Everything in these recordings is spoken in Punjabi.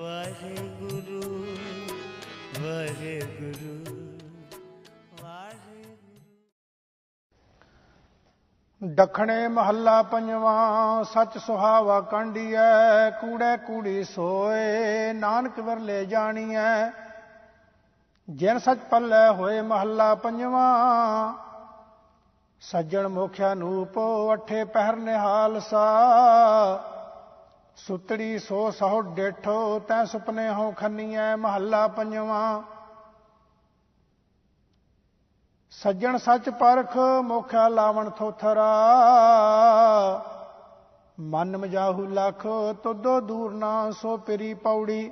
ਵਾਹਿਗੁਰੂ ਵਾਹਿਗੁਰੂ ਵਾਹਿਗੁਰੂ। ਦੱਖਣੇ ਮਹੱਲਾ ਪੰਜਵਾਂ, ਸੱਚ ਸੁਹਾਵਾ ਕਾਂਡੀਐ, ਕੂੜੇ ਕੂੜੀ ਸੋਏ, ਨਾਨਕ ਵਰਲੇ ਜਾਣੀਐ। ਜਿਨ ਸੱਚ ਪੱਲੇ ਹੋਏ ਮਹੱਲਾ ਪੰਜਵਾਂ, ਸੱਜਣ ਮੁਖਿਆ ਨੂਪ, ਅਠੇ ਪਹਿਰ ਨਿਹਾਲ ਸਾ ਸੁਤੜੀ ਸੋ ਸਹੁ ਡੇਠੋ, ਤੈ ਸੁਪਨੇ ਹੋ ਖੰਨੀਐ ਮਹੱਲਾ ਪੰਜਵਾਂ। ਸੱਜਣ ਸੱਚ ਪਰਖ, ਮੋਖਿਆ ਲਾਵਣ ਥੋਥਰਾ। ਮਨ ਮਜਾਹੂ ਲਖ ਤੁਦੋ ਦੂਰ ਨਾ ਸੋ ਪਿਰੀ ਪੌੜੀ।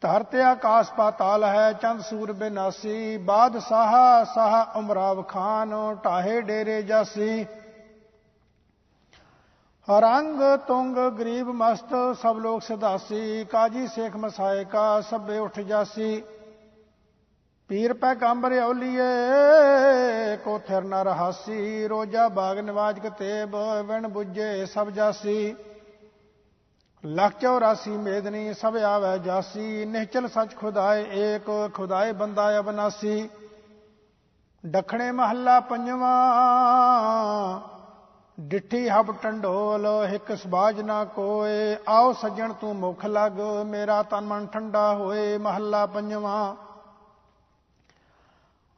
ਧਰਤੇ ਆਕਾਸ ਪਾਤਾਲ ਹੈ ਚੰਦ ਸੂਰ ਬਿਨਾਸੀ। ਬਾਦ ਸਾਹ ਸਾਹਾ ਉਮਰਾਵ ਖਾਨ, ਢਾਹੇ ਡੇਰੇ ਜਾਸੀ। ਰੰਗ ਤੁੰਗ ਗਰੀਬ ਮਸਤ ਸਭ ਲੋਕ ਸਦਾਸੀ ਕਾਜੀ ਸੇਖ ਮਸਾਏ ਕਾ ਸਭੇ ਉਠ ਜਾਸੀ। ਪੀਰ ਪੈਗੰਬਰ ਔਲੀਏ ਕੋ ਥਿਰ ਨ ਰਹਾਸੀ, ਰੋਜਾ ਬਾਗ ਨਿਵਾਜ ਕਤੇਬ, ਵਿਣ ਬੁੱਝੇ ਸਭ ਜਾਸੀ। ਲੱਖ 84 ਮੇਦਨੀ ਸਭ ਆਵੇ ਜਾਸੀ, ਨਿਹਚਲ ਸੱਚ ਖੁਦਾਏ ਏਕ, ਖੁਦਾਏ ਬੰਦਾ ਅਬਨਾਸੀ। ਡਖਣੇ ਮਹੱਲਾ ਪੰਜਵਾਂ ਡਿੱਠੀ ਹਬ ਟੰਡੋਲ ਹਿਕ ਸਬਾਜ ਨਾ ਕੋਏ। ਆਓ ਸੱਜਣ ਤੂੰ ਮੁਖ ਲਗ, ਮੇਰਾ ਤਨ ਮਨ ਠੰਡਾ ਹੋਏ, ਮਹੱਲਾ ਪੰਜਵਾਂ।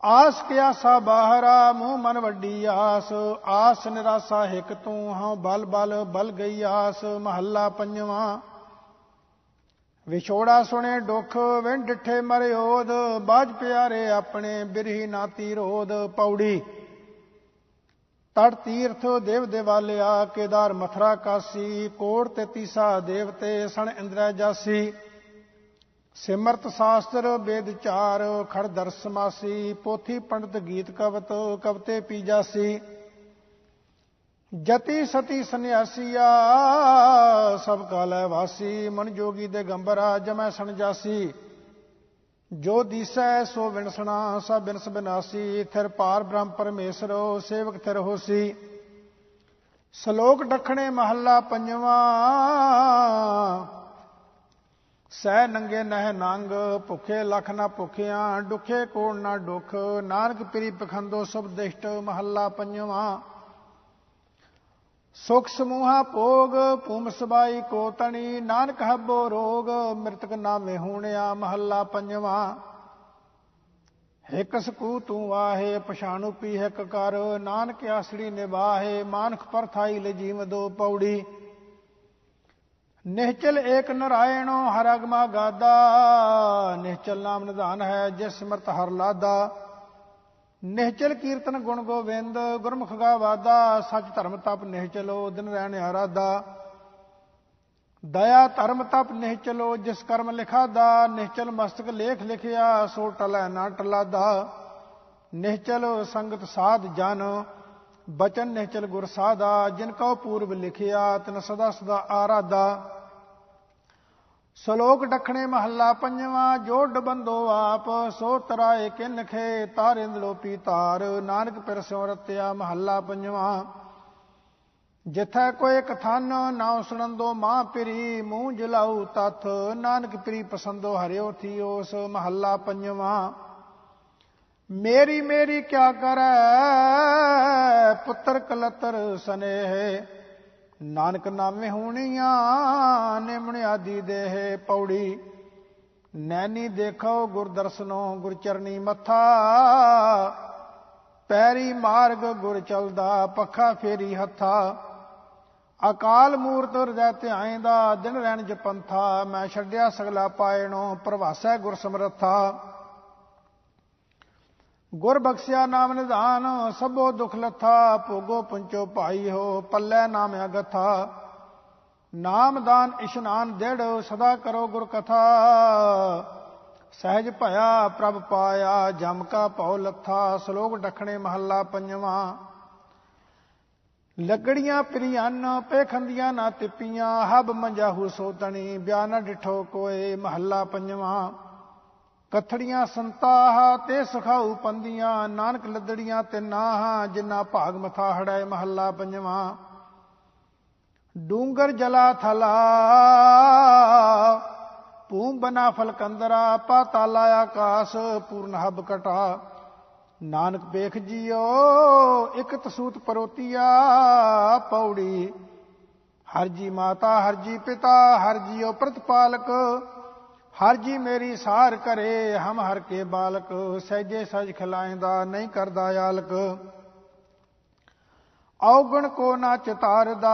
ਆਸ ਕਿਆਸਾ ਬਾਹਰਾ, ਮੂੰਹ ਮਨ ਵੱਡੀ ਆਸ। ਆਸ ਨਿਰਾਸਾ ਹਿਕ ਤੂੰ ਹਾਂ ਬਲ ਬਲ ਬਲ ਗਈ ਆਸ, ਮਹੱਲਾ ਪੰਜਵਾਂ। ਵਿਛੋੜਾ ਸੁਣੇ ਦੁੱਖ ਵਿਣ ਡਿੱਠੇ ਮਰਿਓਦ ਬਾਜ ਪਿਆਰੇ ਆਪਣੇ, ਬਿਰਹੀ ਨਾਤੀ ਰੋਦ। ਪੌੜੀ ਤੜ ਤੀਰਥ ਦੇਵ ਦੇਵਾਲਿਆ, ਕੇਦਾਰ ਮਥਰਾ ਕਾਸੀ, ਕੋੜ ਤੇ ਤੀਸਾ ਦੇਵਤੇ ਸਣ ਇੰਦਰਾ ਜਾਸੀ। ਸਿਮਰਤ ਸ਼ਾਸਤਰ ਵੇਦ ਚਾਰ, ਖੜ ਦਰਸ ਪੋਥੀ ਪੰਡਤ ਗੀਤ ਕਵਤ, ਕਵਤੇ ਪੀਜਾਸੀ ਜਤੀ ਸਤੀ ਸੰਨਿਆਸੀਆ, ਸਭ ਕਾਲੈ ਵਾਸੀ, ਮਨ ਜੋਗੀ ਦੇ ਗੰਬਰਾ ਜਮੈ ਸਣ ਜਾਸੀ। ਜੋ ਦੀਸੈ ਸੋ ਵਿਣਸਣਾ, ਸਭ ਬਿਨਸ ਬਿਨਾਸੀ, ਥਿਰ ਪਾਰ ਬ੍ਰਹਮ ਪਰਮੇਸ਼ਰੋ ਸੇਵਕ ਥਿਰ ਹੋਸੀ। ਸ਼ਲੋਕ ਡਖਣੇ ਮਹੱਲਾ ਪੰਜਵਾਂ। ਸਹਿ ਨੰਗੇ ਨਹਿ ਨੰਗ, ਭੁਖੇ ਲਖ ਨਾ ਭੁਖਿਆਂ ਦੁਖੇ ਕੋਣ ਨਾ ਦੁਖ ਨਾਨਕ ਪ੍ਰੀ ਪਖੰਦੋ ਸਭ ਦਿਸ਼ਟ ਮਹੱਲਾ ਪੰਜਵਾਂ। ਸੁਖ ਸਮੂਹਾ ਭੋਗ, ਭੂਮ ਸਬਾਈ ਕੋ ਤਣੀ, ਨਾਨਕ ਹੱਬੋ ਰੋਗ, ਮ੍ਰਿਤਕ ਨਾਮੇ ਹੋਣਿਆ, ਮਹੱਲਾ ਪੰਜਵਾਂ। ਹਿਕ ਸਕੂ ਤੂੰ ਆਹੇ, ਪਛਾਣੂ ਪੀ ਹਿਕ ਕਰ, ਨਾਨਕ ਆਸੜੀ ਨਿਵਾਹੇ ਮਾਨਖ ਪਰਥਾਈ ਲ ਜੀਵ ਦੋ ਪੌੜੀ। ਨਿਹਚਲ ਏਕ ਨਰਾਇਣੋ, ਹਰ ਅਗਮਾ ਗਾਦਾ, ਨਿਹਚਲ ਨਾਮ ਨਿਧਾਨ ਹੈ, ਜਿਸ ਸਮਰਤ ਹਰ ਲਾਦਾ। ਨਿਹਚਲ ਕੀਰਤਨ ਗੁਣ ਗੋਬਿੰਦ, ਗੁਰਮੁਖ ਗਾ ਵਾਦਾ, ਸੱਚ ਧਰਮ ਤਪ ਨਿਹਚਲੋ, ਦਿਨ ਰਹਿਣ ਆਰਾਦਾ ਦਇਆ ਧਰਮ ਤਪ ਨਿਹਚਲੋ, ਜਿਸ ਕਰਮ ਲਿਖਾ ਦਾ ਨਿਹਚਲ ਮਸਤਕ ਲੇਖ ਲਿਖਿਆ, ਸੋ ਟਲੈ ਨਾ ਟਲਾਦਾ। ਨਿਹਚਲ ਸੰਗਤ ਸਾਧ ਜਨ, ਬਚਨ ਨਿਹਚਲ ਗੁਰ ਸਾਦਾ ਜਿਨ ਕਉ ਪੂਰਬ ਲਿਖਿਆ, ਤਨ ਸਦਾ ਸਦਾ ਆਰਾਦਾ ਸ਼ਲੋਕ ਡਖਣੇ ਮਹੱਲਾ ਪੰਜਵਾਂ, ਜੋੜ ਬੰਦੋ ਆਪ, ਸੋ ਤਰਾਏ ਕਿਨ ਕਿਨਖੇ ਤਾਰਿੰਦਲੋ ਤਾਰ ਨਾਨਕ ਪਿਰ ਸਿਉ ਰਤਿਆ ਮਹੱਲਾ ਪੰਜਵਾਂ। ਜਿਥੈ ਕੋਈ ਕਥਨ ਨਾ ਸੁਣੰਦੋ ਮਾਂ ਪਿਰੀ ਮੂੰਹ ਜਲਾਉ ਤਥ, ਨਾਨਕ ਪ੍ਰੀ ਪਸੰਦੋ ਹਰਿਓ ਥੀ ਮਹੱਲਾ ਪੰਜਵਾਂ। ਮੇਰੀ ਮੇਰੀ ਕਿਆ ਕਰੈ, ਪੁੱਤਰ ਕਲਤਰ ਸਨੇਹ ਨਾਨਕ ਨਾਮੇ ਹੋਣੀਆਂ, ਨਿਮਣ ਆਦੀ ਦੇਹ ਪੌੜੀ। ਨੈਣੀ ਦੇਖੋ ਗੁਰ ਦਰਸ਼ਨੋ, ਗੁਰ ਚਰਨੀ ਮੱਥਾ। ਪੈਰੀ ਮਾਰਗ ਗੁਰ ਚਲਦਾ, ਪੱਖਾ ਫੇਰੀ ਹੱਥਾ। ਅਕਾਲ ਮੂਰਤ ਹਿਰਦੈ ਧਿਆਇਂਦਾ ਦਿਨ ਰਹਿਣ ਜਪੰਥਾ ਮੈਂ ਛੱਡਿਆ ਸਗਲਾ ਪਾਇਣੋ ਪ੍ਰਵਾਸੈ ਗੁਰ ਸਮਰੱਥਾ। ਗੁਰ ਬਖਸ਼ਿਆ ਨਾਮ ਨਿਧਾਨ, ਸਭੋ ਦੁਖ ਲੱਥਾ, ਭੋਗੋ ਪੰਚੋ ਭਾਈ ਹੋ, ਪੱਲੇ ਨਾਮ ਅਗਥਾ। ਨਾਮ ਦਾਨ ਇਸ਼ਨਾਨ ਦੇੜ, ਸਦਾ ਕਰੋ ਗੁਰ ਕਥਾ। ਸਹਿਜ ਭਇਆ ਪ੍ਰਭ ਪਾਇਆ, ਜਮ ਕਾ ਭਉ ਲੱਥਾ, ਸ਼ਲੋਕ ਡਖਣੇ ਮਹੱਲਾ ਪੰਜਵਾਂ। ਲੱਗੜੀਆਂ ਪ੍ਰਿਆਨ ਪੇਖੰਦੀਆਂ ਨਾ ਤਿੱਪੀਆਂ ਹਬ ਮੰਜਾਹੂ ਸੋਤਣੀ, ਬਿਆਨ ਡਿਠੋ ਕੋਏ, ਮਹੱਲਾ ਪੰਜਵਾਂ। ਕਥੜੀਆਂ ਸੰਤਾਹ ਤੇ ਸੁਖਾਉ ਪੰਦੀਆਂ, ਨਾਨਕ ਲੱਦੜੀਆਂ ਤੇ ਨਾਹਾਂ, ਜਿਨ੍ਹਾਂ ਭਾਗ ਮਥਾ ਹੜਾਏ ਮਹੱਲਾ ਪੰਜਵਾਂ। ਡੂੰਗਰ ਜਲਾ ਥਲਾ ਭੂਮ ਬਨਾ ਫਲਕੰਦਰਾ ਪਾਤਾਲਾ ਆਕਾਸ ਪੂਰਨ ਹਬ ਕਟਾ। ਨਾਨਕ ਵੇਖ ਜੀਓ, ਇਕ ਤਸੂਤ ਪਰੋਤੀਆ, ਪੌੜੀ। ਹਰ ਜੀ ਮਾਤਾ, ਹਰ ਜੀ ਪਿਤਾ, ਹਰ ਜੀਓ ਪ੍ਰਤਪਾਲਕ ਹਰ ਜੀ ਮੇਰੀ ਸਾਰ ਕਰੇ, ਹਮ ਹਰ ਕੇ ਬਾਲਕ, ਸਹਿਜੇ ਸਜ ਖਿਲਾਇਂਦਾ, ਨਹੀਂ ਕਰਦਾ ਆਲਕ। ਔਗਣ ਕੋ ਨਾ ਚਿਤਾਰਦਾ,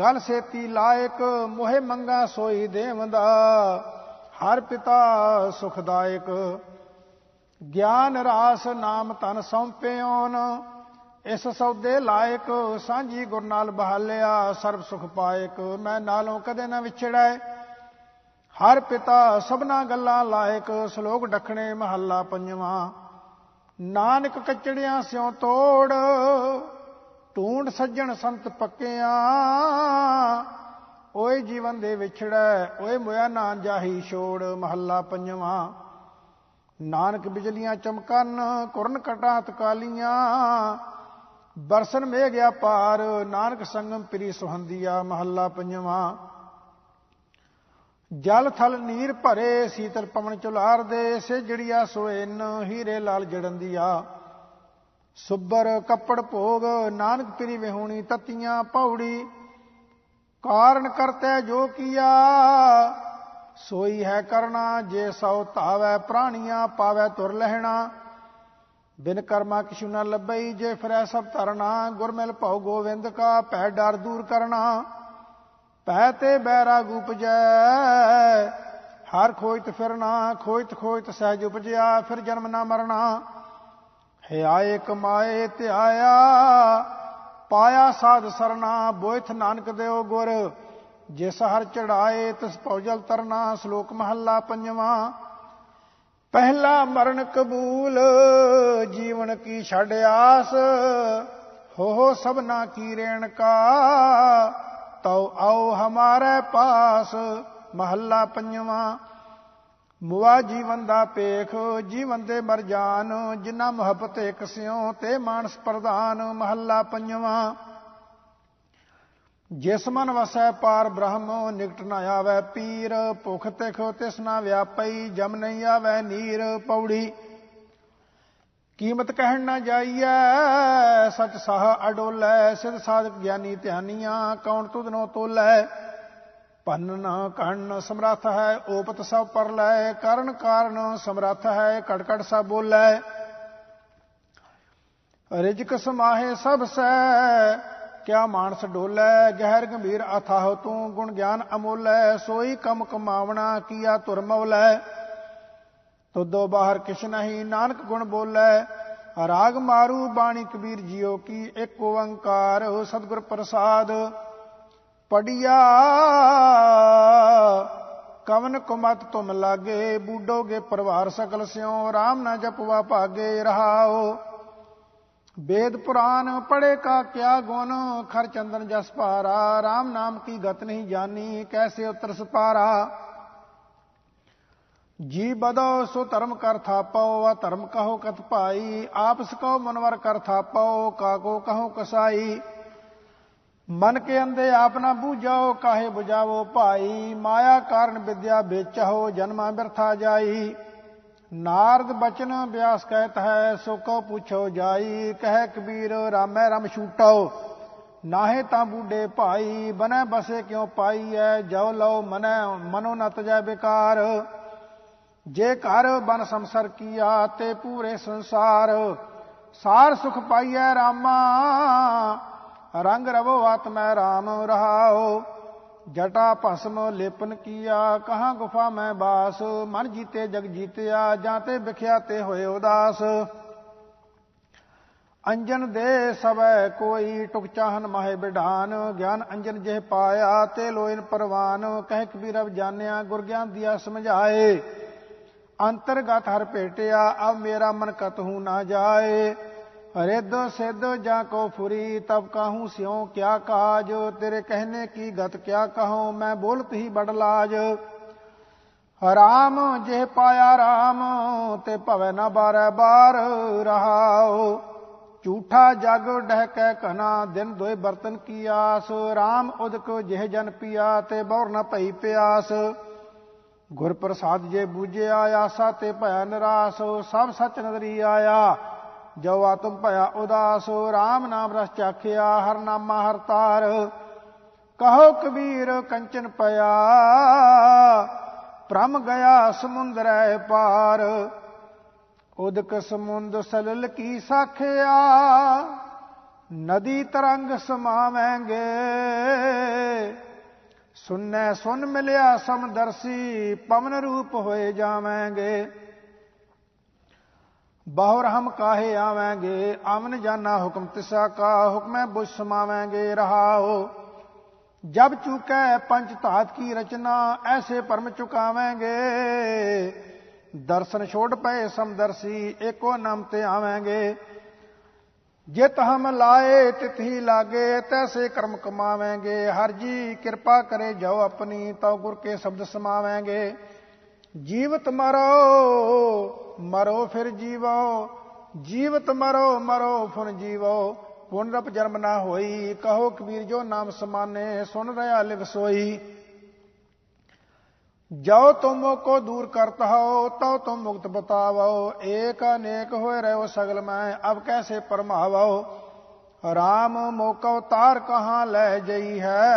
ਗਲ ਸੇਤੀ ਲਾਇਕ, ਮੋਹਿ ਮੰਗਾ ਸੋਈ ਦੇਵੰਦਾ। ਹਰ ਪਿਤਾ ਸੁਖਦਾਇਕ, ਗਿਆਨ ਰਾਸ ਨਾਮ ਤਨ ਸੌਂਪਿਓਨ ਇਸ ਸੌਦੇ ਲਾਇਕ, ਸਾਂਝੀ ਗੁਰ ਨਾਲ ਬਹਾਲਿਆ, ਸਰਬ ਸੁਖ ਪਾਇਕ। ਮੈਂ ਨਾਲੋਂ ਕਦੇ ਨਾ ਵਿਛੜੈ ਹਰ ਪਿਤਾ ਸਭਨਾ ਗੱਲਾਂ ਲਾਇਕ, ਸ਼ਲੋਕ ਡਖਣੇ ਮਹੱਲਾ ਪੰਜਵਾਂ। ਨਾਨਕ ਕਚੜਿਆਂ ਸਿਉ ਤੋੜ, ਢੂੰਡ ਸੱਜਣ ਸੰਤ ਪੱਕਿਆਂ। ਓਏ ਜੀਵਨ ਦੇ ਵਿਛੜੈ, ਓਏ ਮੋਇਆ ਨਾ ਜਾਹੀ ਛੋੜ, ਮਹੱਲਾ ਪੰਜਵਾਂ। ਨਾਨਕ ਬਿਜਲੀਆਂ ਚਮਕਨ ਕੁਰਨ ਕਟਾਂ ਤਕਾਲੀਆਂ। ਬਰਸਨ ਮੇਘ ਗਿਆ ਪਾਰ, ਨਾਨਕ ਸੰਗਮ ਪ੍ਰੀ ਸੁਹੰਦੀਆ, ਮਹੱਲਾ ਪੰਜਵਾਂ। ਜਲ ਥਲ ਨੀਰ ਭਰੇ, ਸੀਤਲ ਪਵਨ ਚੁਲਾਰ ਦੇ, ਸੇਜੜੀਆ ਸੋਇਨ ਹੀਰੇ ਲਾਲ ਜੜੰਦੀਆ ਸੁੱਬਰ ਕੱਪੜ ਭੋਗ, ਨਾਨਕ ਪੀਰੀ ਵਿਹੂਣੀ ਤਤੀਆਂ ਪੌੜੀ। ਕਾਰਨ ਕਰਤੈ ਜੋ ਕੀਆ, ਸੋਈ ਹੈ ਕਰਨਾ ਜੇ ਸਉ ਧਾਵੈ ਪ੍ਰਾਣੀਆਂ, ਪਾਵੈ ਤੁਰ ਲਹਿਣਾ। ਬਿਨ ਕਰਮਾ ਕਿਛੂ ਨ ਲੱਭਈ, ਜੇ ਫਿਰੈ ਸਭ ਧਰਨਾ, ਗੁਰਮਿਲ ਭਉ ਗੋਵਿੰਦ ਕਾ, ਭੈ ਡਰ ਦੂਰ ਕਰਨਾ। ਪੈ ਤੇ ਬੈਰਾਗ ਉਪਜੈ ਹਰ ਖੋਇਤ ਫਿਰਨਾ, ਖੋਇਤ ਖੋਇਤ ਸਹਿਜ ਉਪਜਿਆ, ਫਿਰ ਜਨਮ ਨਾ ਮਰਨਾ। ਹੈ ਆਏ ਕਮਾਏ ਤੇ ਆਇਆ, ਪਾਇਆ ਸਾਧ ਸਰਨਾ, ਬੋਇਥ ਨਾਨਕ ਦੇਓ ਗੁਰ। ਜਿਸ ਹਰ ਚੜਾਏ, ਤਿਸ ਪੌਜਲ ਤਰਨਾ, ਸ਼ਲੋਕ ਮਹੱਲਾ ਪੰਜਵਾਂ। ਪਹਿਲਾ ਮਰਨ ਕਬੂਲ, ਜੀਵਨ ਕੀ ਛੜ ਆਸ। ਹੋ ਹੋ ਸਭਨਾ ਕੀ ਰੇਣ ਕਾ ਤਉ ਆਓ ਹਮਾਰੇ ਪਾਸ, ਮਹੱਲਾ ਪੰਜਵਾਂ। ਮੁਆ ਜੀਵਨ ਦਾ ਪੇਖ ਜੀਵਨ ਦੇ ਮਰਜਾਨ ਜਿਨ੍ਹਾਂ ਮੁਹੱਬਤ ਇੱਕ ਸਿਉ, ਤੇ ਮਾਨਸ ਪ੍ਰਧਾਨ, ਮਹੱਲਾ ਪੰਜਵਾਂ। ਜਿਸ ਮਨ ਵਸੈ ਪਾਰ ਬ੍ਰਹਮ, ਨਿਕਟ ਨ ਆਵੈ ਪੀਰ, ਭੁਖ ਤਿਖ ਤਿਸ ਨਾ ਵਿਆਪਈ, ਜਮ ਨਹੀਂ ਆਵੈ ਨੀਰ, ਪੌੜੀ। ਕੀਮਤ ਕਹਿਣ ਨਾ ਜਾਈਐ, ਸਚ ਸਾਹ ਅਡੋਲੈ ਸਿਧ ਸਾਧਕ ਗਿਆਨੀ ਧਿਆਨੀਆਂ, ਕੌਣ ਤੁਧਨੋ ਤੋਲੈ? ਪੰਨ ਕਣ ਸਮਰੱਥ ਹੈ, ਓਪਤ ਸਭ ਪਰ ਲੈ ਕਰਨ ਕਾਰਨ ਸਮਰੱਥ ਹੈ ਕੜਕੜ ਸਭ ਬੋਲੈ। ਰਿਜਕ ਸਮਾਹੇ ਸਭ ਸੈ, ਕਿਆ ਮਾਨਸ ਡੋਲੈ? ਗਹਿਰ ਗੰਭੀਰ ਅਥਾਹ ਤੂੰ ਗੁਣ ਗਿਆਨ ਅਮੋਲੈ, ਸੋਈ ਕਮ ਕਮਾਵਣਾ, ਕੀਆ ਤੁਰ ਮੌਲੈ ਤੁਦੋ ਬਾਹਰ ਕਿਛ ਨਹੀਂ, ਨਾਨਕ ਗੁਣ ਬੋਲੇ। ਰਾਗ ਮਾਰੂ ਬਾਣੀ ਕਬੀਰ ਜੀਓ ਕੀ, ਇੱਕ ਓੰਕਾਰ ਸਤਿਗੁਰ ਪ੍ਰਸਾਦ। ਪੜਿਆ ਕਵਨ ਕੁਮਤ ਤੁਮ ਲਾਗੇ, ਬੂਡੋਗੇ ਪਰਿਵਾਰ ਸਕਲ ਸਿਓ ਰਾਮ ਨਾ ਜਪਵਾ ਭਾਗੇ ਰਹਾਓ। ਵੇਦ ਪੁਰਾਨ ਪੜੇ ਕਾ ਕਿਆ ਗੁਣ, ਖਰ ਚੰਦਨ ਜਸ ਪਾਰਾ RAM ਨਾਮ ਕੀ ਗਤ ਨਹੀਂ ਜਾਨੀ, ਕੈਸੇ ਉਤਰ ਸਪਾਰਾ। ਜੀ ਬਦੋ ਸੋ ਧਰਮ ਕਰ ਥਾਪਾਓ ਆ ਧਰਮ ਕਹੋ ਕਤ ਭਾਈ ਆਪਸ ਕਹੋ ਮਨਵਰ ਕਰ ਥਾਪਾਓ ਕਾਕੋ ਕਹੋ ਕਸਾਈ। ਮਨ ਕੇ ਅੰਦੇ ਆਪ ਨਾ ਬੂਝਾਓ, ਕਾਹੇ 부ਝਾਵੋ ਭਾਈ। ਮਾਇਆ ਕਾਰਨ ਵਿਦਿਆ ਵੇਚੋ ਜਨਮਾ ਬਿਰਥਾ ਜਾਈ। ਨਾਰਦ ਬਚਨ ਬਿਆਸ ਕਹਿਤ ਹੈ, ਸੋ ਕੋ ਪੁੱਛੋ ਜਾਈ। ਕਹਿ ਕਬੀਰ, ਰਾਮੈ ਰਮ ਛੂਟੋ ਨਾਹੇ ਤਾਂ ਬੂਡੇ ਭਾਈ, ਬਨੈ ਬਸੇ ਕਿਉ ਪਾਈ ਐ ਜੋ ਲਓ ਮਨੈ, ਮਨੋ ਨਤ ਜੈ ਬਿਕਾਰ। ਜੇ ਘਰ ਬਨ ਸੰਸਰ ਕੀਆ ਤੇ ਪੂਰੇ ਸੰਸਾਰ, ਸਾਰ ਸੁਖ ਪਾਈਐ ਰਾਮਾ। ਰੰਗ ਰਵੋ ਆਤਮੈ ਰਾਮ ਰਹਾਓ ਜਟਾ ਭਸਮ ਲੇਪਨ ਕੀਆ, ਕਹਾਂ ਗੁਫਾ ਮੈਂ ਬਾਸ। ਮਨ ਜੀਤੇ ਜਗ ਜੀਤਿਆ, ਜਾਂ ਤੇ ਵਿਖਿਆ ਤੇ ਹੋਏ ਉਦਾਸ। ਅੰਜਨ ਦੇ ਸਵੈ ਕੋਈ ਟੁਕ ਚਾਹਨ ਮਾਹੇ ਬਿਢਾਨ। ਗਿਆਨ ਅੰਜਨ ਜਿਹ ਪਾਇਆ ਤੇ ਲੋਇਨ ਪਰਵਾਨ। ਕਹਿ ਕਬੀਰਵ ਜਾਣਿਆ, ਗੁਰ ਗਿਆਨ ਦਿਆ ਸਮਝਾਏ। ਅੰਤਰਗਤ ਹਰ ਭੇਟਿਆ, ਅਬ ਮੇਰਾ ਮਨ ਕਤਹੂ ਨਾ ਜਾਏ। ਰਿੱਧ ਸਿੱਧ ਜਾਂ ਕੋ ਫੁਰੀ, ਤਬ ਕਾਹੂ ਸਿਉ ਕਿਆ ਕਾਜ? ਤੇਰੇ ਕਹਿਨੇ ਕੀ ਗਤ ਕਿਆ ਕਹੋ? ਮੈਂ ਬੋਲਤ ਹੀ ਬੜ ਲਾਜ। ਰਾਮ ਜੇ ਪਾਇਆ ਰਾਮ, ਤੇ ਭਵੈ ਨਾ ਬਾਰੈ ਬਾਰ ਰਹਾਓ ਝੂਠਾ ਜਗ ਡਹਿ ਕਨਾ ਦਿਨ ਦੋਏ ਬਰਤਨ ਕੀ ਆਸ? RAM ਉਦਕ ਜਿਹ ਜਨ ਪਿਆ, ਤੇ ਬੌਰ ਨ ਭਈ ਪਿਆਸ। ਗੁਰ ਪ੍ਰਸਾਦ ਜੇ ਬੂਝਿਆ ਆਸਾ ਤੇ ਭਇਆ ਨਿਰਾਸ, ਸਭ ਸੱਚ ਨਦਰੀ ਆਇਆ। ਜੋ ਆਤਮ ਭਇਆ ਉਦਾਸ RAM ਨਾਮ ਰਸ ਚਾਖਿਆ, ਹਰ ਨਾਮਾ ਹਰ ਤਾਰ। ਕਹੋ ਕਬੀਰ ਕੰਚਨ ਪਿਆ ਪ੍ਰਮ ਗਿਆ ਸਮੁੰਦਰੈ ਪਾਰ। ਉਦਕ ਸਮੁੰਦ ਸਲਲ ਕੀ ਸਾਖਿਆ, ਨਦੀ ਤਰੰਗ ਸਮਾਵੇਂਗੇ। ਸੁਨੈ ਸੁਨ ਮਿਲਿਆ ਸਮਦਰਸੀ ਪਵਨ ਰੂਪ ਹੋਏ ਜਾਵਾਂਗੇ ਬਹੁਰ ਹਮ ਕਾਹੇ ਆਵਾਂਗੇ ਅਮਨ ਜਾਨਾ ਹੁਕਮ ਤਿਸਾ ਕਾ ਹੁਕਮੈ ਬੁਝ ਸਮਾਵਾਂਗੇ ਰਹਾਓ ਜਬ ਚੁਕੈ ਪੰਜ ਧਾਤ ਕੀ ਰਚਨਾ ਐਸੇ ਪਰਮ ਚੁਕਾਵਾਂਗੇ ਦਰਸ਼ਨ ਛੋੜ ਪਏ ਸਮਦਰਸੀ ਏਕੋ ਨਾਮ ਤੇ ਆਵਾਂਗੇ ਜਿਤ ਹਮ ਲਾਏ ਤਿਤਹੀ ਲਾਗੇ, ਤੈਸੇ ਕਰਮ ਕਮਾਵਾਂਗੇ। ਹਰ ਜੀ ਕਿਰਪਾ ਕਰੇ ਜਾਓ ਆਪਣੀ, ਤਉ ਗੁਰ ਕੇ ਸ਼ਬਦ ਸਮਾਵਾਂਗੇ। ਜੀਵਤ ਮਰੋ ਮਰੋ ਫਿਰ ਜੀਵੋ। ਜੀਵਤ ਮਰੋ ਮਰੋ ਫੁਨ ਜੀਵੋ। ਪੁਨਰਪ ਜਨਮ ਨਾ ਹੋਈ, ਕਹੋ ਕਬੀਰ ਜੋ ਨਾਮ ਸਮਾਨੇ, ਸੁਣ ਰਹਾ ਲਿਵ ਸੋਈ। ਜੋ ਤੁਮ ਕੋ ਦੂਰ ਕਰਤ ਹੋ, ਤਉ ਤੁਮ ਮੁਕਤ ਬਤਾਵੋ। ਏਕ ਅਨੇਕ ਹੋਏ ਰਹੋ ਸਗਲ ਮੈਂ, ਅਬ ਕੈਸੇ ਪਰਮਾਵੋ? ਰਾਮ ਮੋਕੋ ਤਾਰ ਕਹਾਂ ਲੈ ਜਈ ਹੈ?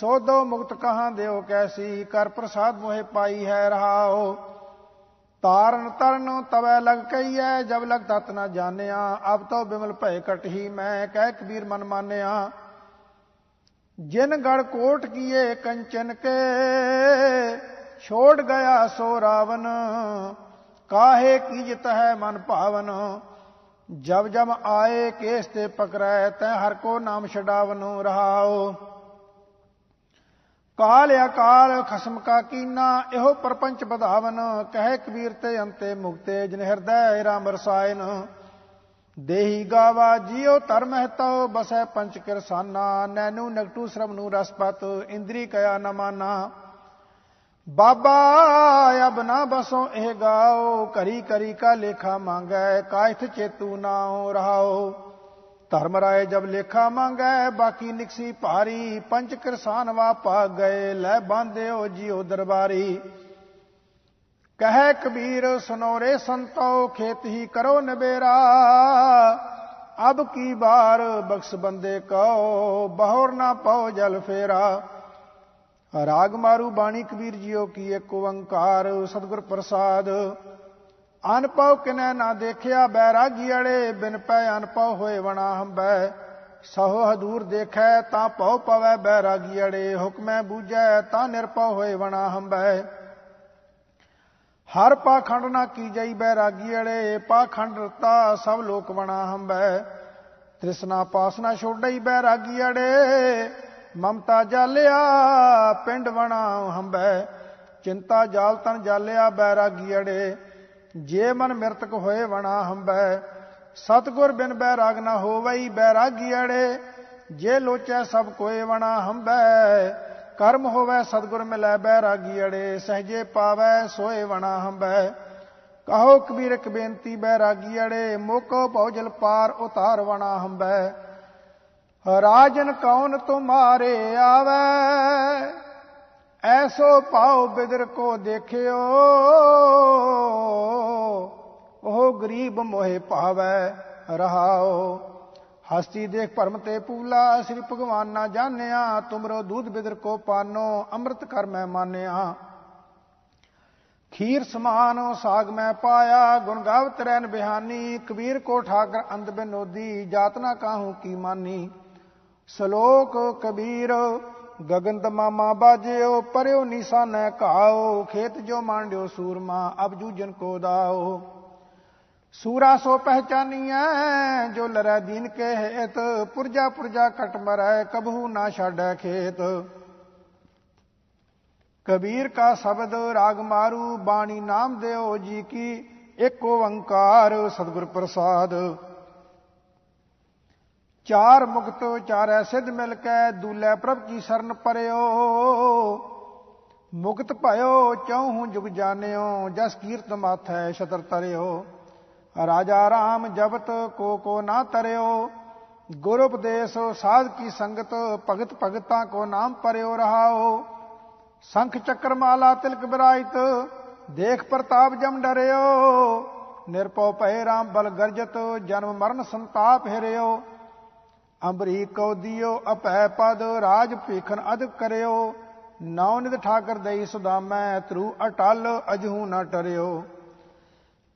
ਸੋਧੋ ਮੁਕਤ ਕਹਾਂ ਦਿਓ ਕੈਸੀ? ਕਰ ਪ੍ਰਸਾਦ ਮੋਹਿ ਪਾਈ ਹੈ ਰਹਾਓ। ਤਾਰਨ ਤਰਨ ਤਵੈ ਲਗ ਕਈਐ ਜਬ ਲਗ ਤਤ ਨਾ ਜਾਣਿਆ। ਅਬ ਤੋ ਬਿਮਲ ਭੈ ਕਟਹੀ ਮੈਂ, ਕਹਿ ਕਬੀਰ ਮਨ ਮਾਨਿਆ। ਜਿਨ ਗੜ ਕੋਟ ਕੀਏ ਕੰਚਨ ਕੇ, ਛੋੜ ਗਿਆ ਸੋ ਰਾਵਨ, ਕਾਹੇ ਕੀਜਤ ਹੈ ਮਨ ਭਾਵਨ? ਜਬ ਜਬ ਆਏ ਕੇਸ ਤੇ ਪਕਰੈ, ਤੈ ਹਰ ਕੋ ਨਾਮ ਛਡਾਵਨ ਰਹਾਓ ਕਾਲ ਅਕਾਲ ਖਸਮ ਕਾ ਕੀਨਾ, ਇਹੋ ਪਰਪੰਚ ਵਧਾਵਨ, ਕਹੇ ਕਬੀਰ ਤੇ ਅੰਤੇ ਮੁਕਤੇ, ਜਿਨ ਹਿਰਦੈ ਰਾਮ ਰਸਾਇਨ। ਦੇਹੀ ਗਾਵਾ ਜਿਉ ਧਰਮ ਹਤੋ ਬਸੈ ਪੰਚ ਕਿਰਸਾਨਾ, ਨੈਨੂ ਨਗਟੂ ਸ਼ਰਮ ਨੂੰ ਰਸਪਤ ਇੰਦਰੀ ਕਇਆ ਨ ਮਾਨਾ। ਬਾਬਾ ਅਬ ਨਾ ਬਸੋ ਇਹ ਗਾਓ ਕਰੀ ਕਰੀ ਕਾ ਲੇਖਾ ਮੰਗੈ, ਕਾਇਥ ਚੇਤੂ ਨਾਉ ਰਹਾਓ ਧਰਮ ਰਾਏ ਜਬ ਲੇਖਾ ਮੰਗੈ, ਬਾਕੀ ਨਿਕਸੀ ਭਾਰੀ, ਪੰਚ ਕਿਰਸਾਨ ਵਾ ਪਾ ਗਏ ਲੈ ਬਾਂਧਿਓ ਜਿਉ ਦਰਬਾਰੀ। ਕਹੈ ਕਬੀਰ, ਸੁਨੋਰੇ ਸੰਤੋ, ਖੇਤ ਹੀ ਕਰੋ ਨਬੇਰਾ ਅਬ ਕੀ ਬਾਰ ਬਖਸ਼ ਬੰਦੇ ਕੋ, ਬਹੁਰ ਨਾ ਪਾਓ ਜਲ ਫੇਰਾ। ਰਾਗ ਮਾਰੂ ਬਾਣੀ ਕਬੀਰ ਜੀਓ ਕੀ ਇੱਕ ਓੰਕਾਰ, ਸਤਿਗੁਰ ਪ੍ਰਸਾਦ। ਅਨਪਉ ਕਿਨੈ ਨਾ ਦੇਖਿਆ ਬੈਰਾਗੀ ਅੜੇ ਬਿਨ ਪੈ ਅਨਪਉ ਹੋਏ ਵਣਾ ਹੰਬੈ। ਸਹੋ ਹਦੂਰ ਦੇਖੈ ਤਾਂ ਪਉ ਪਵੈ ਬੈਰਾਗੀ ਅੜੇ ਹੁਕਮੈ ਬੂਝੈ ਤਾਂ ਨਿਰਪਉ ਹੋਏ ਵਣਾ ਹੰਬੈ। ਹਰ ਪਾਖੰਡ ਨਾ ਕੀ ਜਈ ਬੈਰਾਗੀ ਅੜੇ ਪਾਖੰਡ ਰਤਾ ਸਭ ਲੋਕ ਬਣਾ ਹੰਬੈ। ਤ੍ਰਿਸ਼ਨਾ ਪਾਸਨਾ ਛੋੜਈ ਬੈਰਾਗੀ ਅੜੇ, ਮਮਤਾ ਜਾਲਿਆ ਪਿੰਡ ਬਣਾ ਹੰਬੈ। ਚਿੰਤਾ ਜਾਲ ਤਨ ਜਾਲਿਆ ਬੈਰਾਗੀ ਅੜੇ, ਜੇ ਮਨ ਮਿਰਤਕ ਹੋਏ ਵਣਾ ਹੰਬੈ। ਸਤਗੁਰ ਬਿਨ ਬੈਰਾਗ ਨਾ ਹੋਵਈ ਬੈਰਾਗੀ ਅੜੇ, ਜੇ ਲੋਚੈ ਸਭ ਕੋਏ ਵਣਾ ਹੰਬੈ। ਕਰਮ ਹੋਵੇ ਸਤਗੁਰ ਮਿਲੈ ਬੈਰਾਗੀ ਅੜੇ, ਸਹਜੇ ਪਾਵੈ, ਸੋਏ ਵਣਾ ਹੰਬੈ। ਕਹੋ ਕਬੀਰ ਇੱਕ ਬੇਨਤੀ ਬੈਰਾਗੀ ਅੜੇ, ਮੋਕੋ ਭਉਜਲ ਪਾਰ ਉਤਾਰ ਵਣਾ ਹੰਬੈ। ਰਾਜਨ ਕੌਣ ਤੁਮਾਰੇ ਆਵੈ? ਐਸੋ ਪਾਉ ਬਿਦਰ ਕੋ ਦੇਖਿਓ, ਉਹ ਗਰੀਬ ਮੋਹਿ ਭਾਵੈ ਰਹਾਓ। ਹਸਤੀ ਦੇਖ ਭਰਮ ਤੇ ਪੂਲਾ, ਸ੍ਰੀ ਭਗਵਾਨ ਨਾ ਜਾਣਿਆ, ਤੁਮਰੋ ਦੂਧ ਬਿਦਰ ਕੋ ਪਾਨੋ, ਅੰਮ੍ਰਿਤ ਕਰ ਮੈਂ ਮਾਨਿਆ। ਖੀਰ ਸਮਾਨ, ਸਾਗ ਮੈਂ ਪਾਇਆ, ਗੁਣ ਗਾਵਤ ਰਹਿਨ ਬਿਹਾਨੀ, ਕਬੀਰ ਕੋ ਠਾਕਰ ਅੰਧ ਬਿਨੋਦੀ, ਜਾਤ ਨਾ ਕਾਹੂ ਕੀ ਮਾਨੀ। ਸ਼ਲੋਕ ਕਬੀਰ ਗਗਨ ਤਮਾਮਾ ਬਾਜਿਓ, ਪਰਿਓ ਨਿਸ਼ਾਨੈ ਘਾਓ, ਖੇਤ ਜੋ ਮਾਂਡਿਓ ਸੂਰਮਾ ਅਬ ਜੂਜਨ ਕੋ ਦਾਓ। ਸੂਰਾ ਸੋ ਪਹਿਚਾਨੀਐ, ਜੋ ਲਰੈ ਦੀਨ ਕੇ ਹੇਤ ਪੁਰਜਾ ਪੁਰਜਾ ਕਟ ਮਰੈ, ਕਬਹੂ ਨਾ ਛਾੜੈ ਖੇਤ। ਕਬੀਰ ਕਾ ਸ਼ਬਦ ਰਾਗ ਮਾਰੂ, ਬਾਣੀ ਨਾਮ ਦਿਓ ਜੀ ਕੀ, ਇੱਕ ਓੰਕਾਰ ਸਤਿਗੁਰ ਪ੍ਰਸਾਦ। ਚਾਰ ਮੁਕਤ ਚਾਰੈ ਸਿਧ ਮਿਲ ਕੇ, ਦੂਲੇ ਪ੍ਰਭ ਕੀ ਸ਼ਰਨ ਪਰਿਓ। ਮੁਕਤ ਭਇਓ, ਚੌਹੂ ਜੁਗ ਜਾਣਿਓ, ਜਸ ਕੀਰਤ ਮਾਥੈ ਛਤਰ ਤਰਿਓ। ਰਾਜਾ ਰਾਮ ਜਬਤ ਕੋ ਕੋ ਨਾ ਤਰਿਓ, ਗੁਰ ਉਪਦੇਸ਼ ਸਾਧ ਕੀ ਸੰਗਤ ਭਗਤ ਭਗਤਾਂ ਕੋ ਨਾਮ ਪਰਿਓ ਰਹਾਓ। ਸੰਖ ਚੱਕਰ ਮਾਲਾ ਤਿਲਕ ਬਿਰਾਇਤ, ਦੇਖ ਪ੍ਰਤਾਪ ਜਮ ਡਰਿਓ। ਨਿਰਪਉ ਭੈ ਰਾਮ ਬਲ ਗਰਜਤ, ਜਨਮ ਮਰਨ ਸੰਤਾਪ ਹਿਰਿਓ। ਅੰਬਰੀ ਕਉ ਦਿਓ ਅਪੈ ਪਦ, ਰਾਜ ਭੀਖਨ ਅਦ ਕਰਿਓ। ਨੌ ਨਿਧ ਠਾਕਰ ਦਈ ਸੁਦਾਮੈ ਤਰੂ ਅਟਲ ਅਜਹੂ ਨਾ ਟਰਿਓ।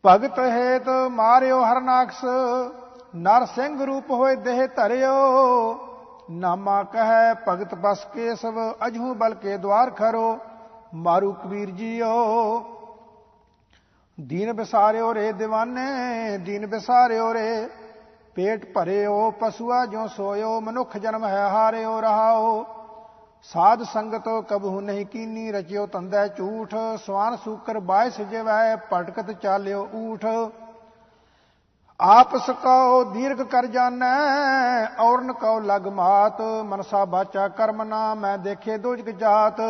ਭਗਤ ਹੇਤ ਮਾਰਿਓ ਹਰਨਾਕਸ, ਨਰ ਸਿੰਘ ਰੂਪ ਹੋਏ ਦੇਹ ਧਰਿਓ। ਨਾਮਾ ਕਹੈ ਭਗਤ ਬਸ ਕੇਸਵ, ਅਜਹੂ ਬਲਕੇ ਦਵਾਰ ਖਰੋ, ਮਾਰੂ ਕਬੀਰ ਜੀਓ। ਦੀਨ ਬਿਸਾਰਿਓ ਰੇ دیਵਾਨੇ ਦੀਨ ਬਿਸਾਰਿਓ ਰੇ, ਪੇਟ ਭਰਿਓ ਪਸ਼ੂਆ ਜੋ ਸੋਇਓ, ਮਨੁੱਖ ਜਨਮ ਹੈ ਹਾਰਿਓ ਰਹਾਓ। ਸਾਧ ਸੰਗਤ ਕਬਹੂ ਨਹੀਂ ਕੀਨੀ ਰਚਿਓ ਤੰਦੈ ਝੂਠ, ਸਵਾਨ ਸੂਕਰ ਬਾਇ ਸਜਵੈ ਪਟਕਤ ਚਾਲਿਓ ਊਠ। ਆਪਸ ਕਉ ਦੀਰਘ ਕਰ ਜਾਣੈ, ਔਰਨ ਕਉ ਲਗ ਮਾਤ, ਮਨਸਾ ਬਾਚਾ ਕਰਮ ਨਾ, ਮੈਂ ਦੇਖੇ ਦੋਜਕ ਜਾਤ।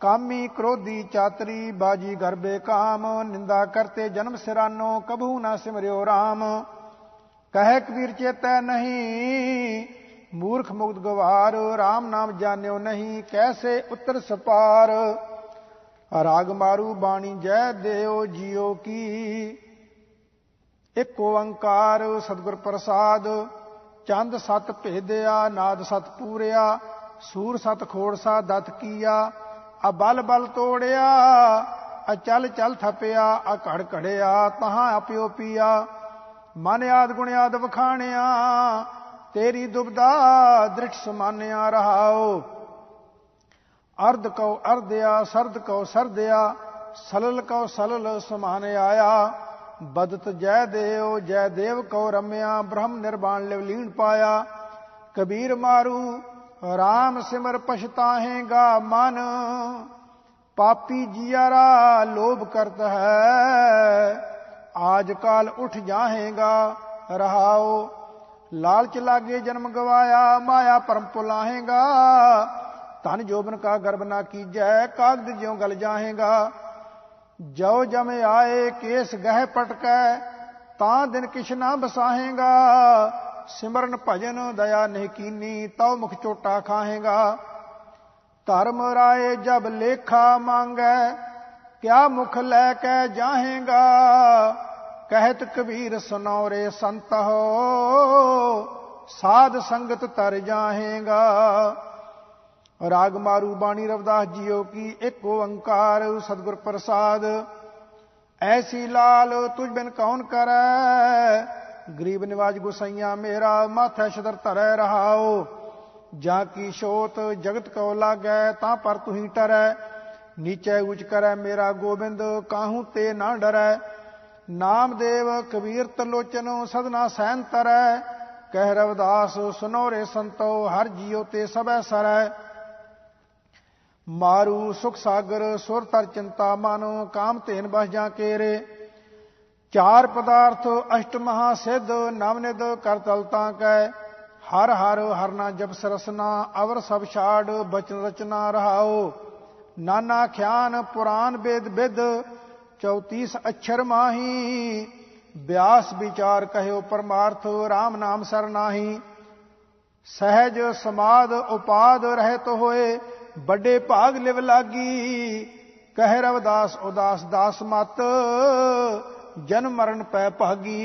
ਕਾਮੀ ਕ੍ਰੋਧੀ ਚਾਤਰੀ, ਬਾਜੀ ਗਰਬੇ ਕਾਮ, ਨਿੰਦਾ ਕਰਤੇ ਜਨਮ ਸਿਰਾਨੋ ਕਬੂ ਨਾ ਸਿਮਰਿਓ RAM ਕਹਿ ਕਬੀਰ ਚੇਤੈ ਨਹੀਂ ਮੂਰਖ ਮੁਗਤ ਗਵਾਰ RAM ਨਾਮ ਜਾਣਿਓ ਨਹੀਂ, ਕੈਸੇ ਉਤਰ ਸਪਾਰ? ਰਾਗ ਮਾਰੂ ਬਾਣੀ ਜੈ ਦੇਓ ਜੀਓ ਕੀ? ਇੱਕ ਓੰਕਾਰ ਸਤਿਗੁਰ ਪ੍ਰਸਾਦ, ਚੰਦ ਸਤ ਭੇਦਿਆ, ਨਾਦ ਸਤ ਪੂਰਿਆ, ਸੂਰ ਸਤ ਖੋੜਸਾ ਦਤ ਕੀਆ, ਆ ਬਲ ਤੋੜਿਆ, ਆ ਚੱਲ ਥਪਿਆ, ਆ ਘੜ ਘੜਿਆ, ਤਹਾਂ ਆਪਿਓ ਪੀਆ, ਮਨ ਆਦ ਗੁਣ ਆਦ ਵਖਾਣਿਆ ਤੇਰੀ ਦੁਬਦਾ ਦ੍ਰਿੜ ਸਮਾਨਿਆ ਰਹਾਓ। ਅਰਧ ਕਉ ਅਰਧਿਆ ਸਰਦ ਕਉ ਸਰਦਿਆ ਸਲਲ ਕਉ ਸਲਲ ਸਮਾਨ ਆਇਆ ਬਦਤ ਜੈ ਦੇਵ ਜੈ ਦੇਵ ਕਉ ਰਮਿਆ, ਬ੍ਰਹਮ ਨਿਰਵਾਣ ਲਿਵ ਲੀਣ ਪਾਇਆ। ਕਬੀਰ ਮਾਰੂ RAM ਸਿਮਰ ਪਛਤਾਹੇਗਾ ਮਨ। ਪਾਪੀ ਜੀਆਰਾ ਲੋਭ ਕਰਤ ਹੈ। ਆਜ ਕਾਲ ਉਠ ਜਾਹੇਗਾ ਰਹਾਓ। ਲਾਲਚ ਲਾਗੇ ਜਨਮ ਗਵਾਇਆ, ਮਾਇਆ ਪਰਮ ਪੁਲਾਹੇਗਾ ਧਨ ਜੋਬਨ ਕਾ ਗਰਬ ਨਾ ਕੀਜੈ, ਕਾਗਦ ਜਿਉ ਗਲ ਜਾਹੇਗਾ। ਜੋ ਜਮ ਆਏ, ਕੇਸ ਗਹਿ ਪਟਕੈ, ਤਾਂ ਦਿਨ ਕਿਛ ਨਾ ਬਸਾਹੇਗਾ। ਸਿਮਰਨ ਭਜਨ ਦਇਆ ਨਹੀਂ ਕੀਨੀ, ਤਉ ਮੁਖ ਚੋਟਾ ਖਾਹੇਗਾ। ਧਰਮ ਰਾਏ ਜਬ ਲੇਖਾ ਮੰਗੈ, ਕਿਆ ਮੁਖ ਲੈ ਕੇ ਜਾਹੇਗਾ। ਕਹਿਤ ਕਬੀਰ ਸੁਨੌਰੇ ਸੰਤ ਹੋ ਸਾਧ ਸੰਗਤ ਤਰ ਜਾਹੇਗਾ। ਰਾਗ ਮਾਰੂ ਬਾਣੀ ਰਵਦਾਸ ਜੀਓ ਕੀ ਇੱਕ ਓੰਕਾਰ ਸਤਿਗੁਰ ਪ੍ਰਸਾਦ। ਐਸੀ ਲਾਲ ਤੁਝ ਬਿਨ ਕੌਣ ਕਰੈ? ਗਰੀਬ ਨਿਵਾਜ ਗੁਸਈਆ ਮੇਰਾ ਮਾਥੈ ਸ਼ਦਰ ਧਰੈ ਰਹਾਓ ਜਾਂ ਕੀ ਸ਼ੋਤ ਜਗਤ ਕੋ ਲਾਗੈ, ਤਾਂ ਪਰ ਤੁਹੀ ਟਰੈ। ਨੀਚੇ ਉਚ ਕਰੈ ਮੇਰਾ ਗੋਬਿੰਦ, ਕਾਹੂ ਤੇ ਨਾ ਡਰੈ। ਨਾਮਦੇਵ ਕਬੀਰ ਤਲੋਚਨ ਸਦਨਾ ਸੈਨ ਤਰੈ, ਕਹਿ ਰਵਦਾਸ ਸੁਨੋਰੇ ਸੰਤੋ, ਹਰ ਜੀਉ ਤੇ ਸਭੈ ਸਰੈ। ਮਾਰੂ ਸੁਖ ਸਾਗਰ, ਸੁਰ ਤਰ ਚਿੰਤਾ ਮਨ, ਕਾਮ ਧੇਨ ਬਸ ਜਾ ਕੇਰੇ। ਚਾਰ ਪਦਾਰਥ ਅਸ਼ਟ ਮਹਾ ਸਿੱਧ ਨਵਨਿਦ ਕਰਤਲਤਾ ਕੈ ਹਰ ਹਰ ਹਰਨਾ ਜਪ ਸਰਸਨਾ, ਅਵਰ ਸਭ ਛਾੜ, ਬਚਨ ਰਚਨਾ ਰਹਾਓ ਨਾਨਾ ਖਿਆਨ ਪੁਰਾਨ ਬੇਦ ਬਿਦ 34 ਅਛਰ ਮਾਹੀ, ਬਿਆਸ ਵਿਚਾਰ ਕਹਿਓ ਪਰਮਾਰਥ RAM ਨਾਮ ਸਰਨਾਹੀ ਸਹਿਜ ਸਮਾਦ ਉਪਾਦ ਰਹਿਤ ਹੋਏ, ਵੱਡੇ ਭਾਗ ਲਿਵ ਲਾਗੀ। ਕਹਿ ਰਵਦਾਸ, ਉਦਾਸ ਦਾਸ ਮਤ ਜਨਮ ਮਰਨ ਪੈ ਭਾਗੀ।